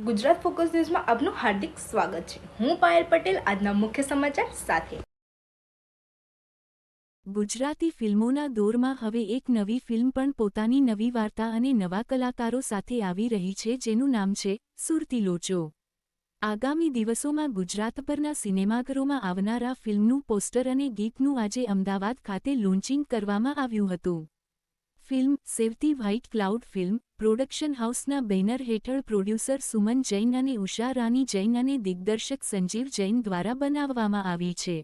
Gujarat focus ન્યૂઝમાં આપનું હાર્દિક સ્વાગત છે. હું પાયલ પટેલ, આજના મુખ્ય સમાચાર સાથે. ગુજરાતી ફિલ્મોના દોરમાં હવે એક નવી ફિલ્મ પણ પોતાની નવી વાર્તા અને નવા કલાકારો સાથે આવી રહી છે, જેનું નામ છે સુરતી લોચો. આગામી દિવસોમાં ગુજરાત પરના સિનેમાઘરોમાં આવનારા ફિલ્મનું પોસ્ટર અને ગીતનું આજે અમદાવાદ ખાતે લોન્ચિંગ કરવામાં આવ્યું હતું. Film, Sevati white cloud film, production હાઉસના બેનર હેઠળ પ્રોડ્યુસર સુમન જૈન અને ઉષા રાની જૈન અને દિગ્દર્શક સંજીવ જૈન દ્વારા બનાવવામાં આવી છે.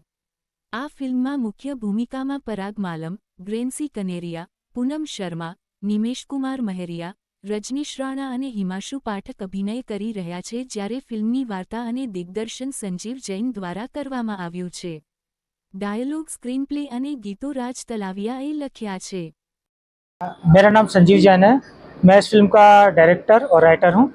આ ફિલ્મમાં મુખ્ય ભૂમિકામાં પરાગ માલમ, ગ્રેન્સી કનેરિયા, પૂનમ શર્મા નિમેશકુમાર મહેરિયા, રજનીશ રાણા અને હિમાશુ પાઠક અભિનય કરી રહ્યા છે જ્યારે ફિલ્મની વાર્તા અને દિગ્દર્શન સંજીવ જૈન દ્વારા કરવામાં આવ્યું છે. ડાયલોગ, સ્ક્રીનપ્લે અને ગીતો રાજ તલાવિયાએ લખ્યા છે. मेरा नाम संजीव जैन है। मैं इस फ़िल्म का डायरेक्टर और राइटर हूँ।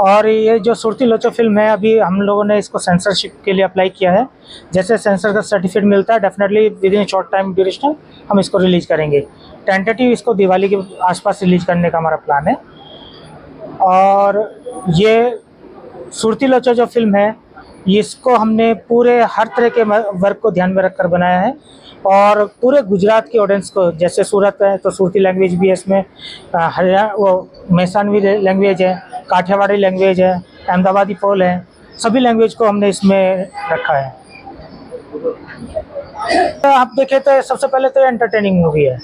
और ये जो सुरती लोचो फ़िल्म है, अभी हम लोगों ने इसको सेंसरशिप के लिए अप्लाई किया है। जैसे सेंसर का सर्टिफिकेट मिलता है definitely within short time duration हम इसको रिलीज़ करेंगे। टेंटेटिव इसको दिवाली के आसपास रिलीज़ करने का हमारा प्लान है। और ये सुरती लोचो जो फ़िल्म है इसको हमने पूरे हर तरह के वर्ग को ध्यान में रखकर बनाया है और पूरे गुजरात के ऑडियंस को, जैसे सूरत है तो सूरती लैंग्वेज भी है, इसमें हरियाणा वो मैसानवी लैंग्वेज है, काठियावाड़ी लैंग्वेज है, अहमदाबादी पोल है, सभी लैंग्वेज को हमने इसमें रखा है। तो आप देखें तो सबसे पहले तो एंटरटेनिंग मूवी है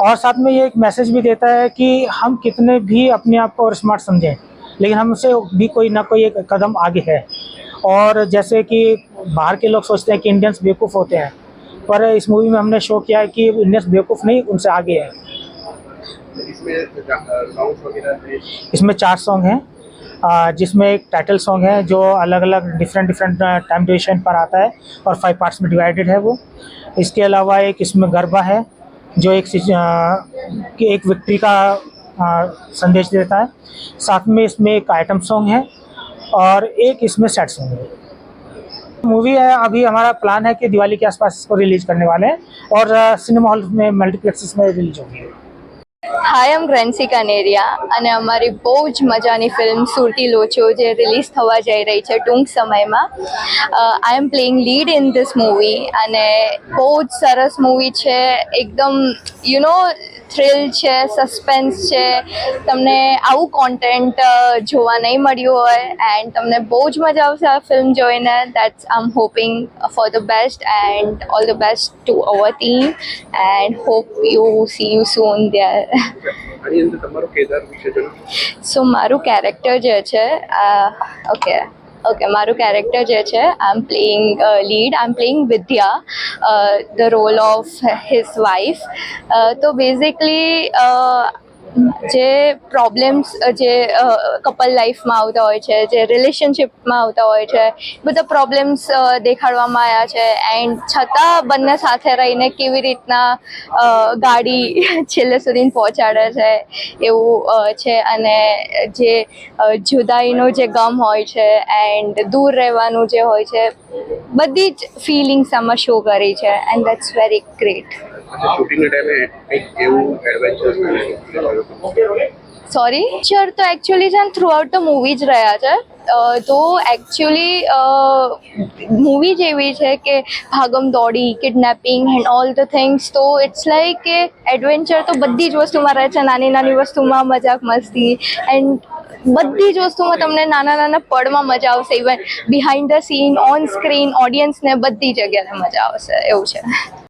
और साथ में ये एक मैसेज भी देता है कि हम कितने भी अपने आप को और स्मार्ट समझें, लेकिन हमसे भी कोई ना कोई एक कदम आगे है। और जैसे कि बाहर के लोग सोचते हैं कि इंडियंस बेवकूफ़ होते हैं पर इस मूवी में हमने शो किया है कि इंडियंस बेवकूफ़ नहीं उनसे आगे है। इसमें चार सॉन्ग हैं जिसमें एक टाइटल सॉन्ग है जो अलग अलग डिफरेंट डिफरेंट टाइम ड्यूरेशन पर आता है और फाइव पार्ट्स में डिवाइडेड है वो। इसके अलावा एक इसमें गरबा है जो एक आ, कि एक विक्ट्री का आ, संदेश देता है। साथ में इसमें एक आइटम सॉन्ग है और एक इसमें सेट सॉन्ग है मूवी है अभी हमारा प्लान है कि दिवाली के आसपास इसको रिलीज करने वाले हैं और आ, सिनेमा हॉल में मल्टीप्लेक्सेस में रिलीज होगी હાય એમ ગ્રેન્સી કનેરિયા અને અમારી બહુ જ મજાની ફિલ્મ સુરતી લોચો જે રિલીઝ થવા જઈ રહી છે ટૂંક સમયમાં I am playing lead in this movie અને બહુ જ સરસ મૂવી છે એકદમ યુ નો થ્રિલ છે સસ્પેન્સ છે તમને આવું કોન્ટેન્ટ જોવા નહીં મળ્યું હોય એન્ડ તમને બહુ જ મજા આવશે આ ફિલ્મ જોઈને. That's I am hoping for the best and all the best to our team and hope you see you soon જણાવો. સો મારું કેરેક્ટર જે છે ઓકે ઓકે મારું કેરેક્ટર જે છે I am playing lead I am playing Vidya the role of his wife તો basically જે પ્રોબ્લેમ્સ જે કપલ લાઈફમાં આવતા હોય છે, જે રિલેશનશિપમાં આવતા હોય છે, બધા પ્રોબ્લેમ્સ દેખાડવામાં આવ્યા છે. એન્ડ છતાં બંને સાથે રહીને કેવી રીતના ગાડી છેલ્લે સુધી પહોંચાડે છે એવું છે. અને જે જુદાઈનો જે ગમ હોય છે એન્ડ દૂર રહેવાનું જે હોય છે, બધી જ ફિલિંગ્સ આમાં શો કરી છે. એન્ડ દેટ્સ વેરી ગ્રેટ શૂટિંગના ટાઈમે કંઈક એવું એડવેન્ચર સોરી ચર તો એકચ્યુઅલી છે થ્રુઆઉટ તો મૂવી જ રહ્યા છે. તો એકચ્યુઅલી મૂવી જ એવી છે કે ભાગમ દોડી kidnapping and all the things તો ઇટ્સ લાઈક કે એડવેન્ચર તો બધી જ વસ્તુમાં રહે છે. નાની નાની વસ્તુમાં મજાક મસ્તી એન્ડ બધી જ વસ્તુમાં તમને નાના નાના પળમાં મજા આવશે. Even behind the scene on screen ઓડિયન્સને બધી જગ્યાને મજા આવશે. એવું છે.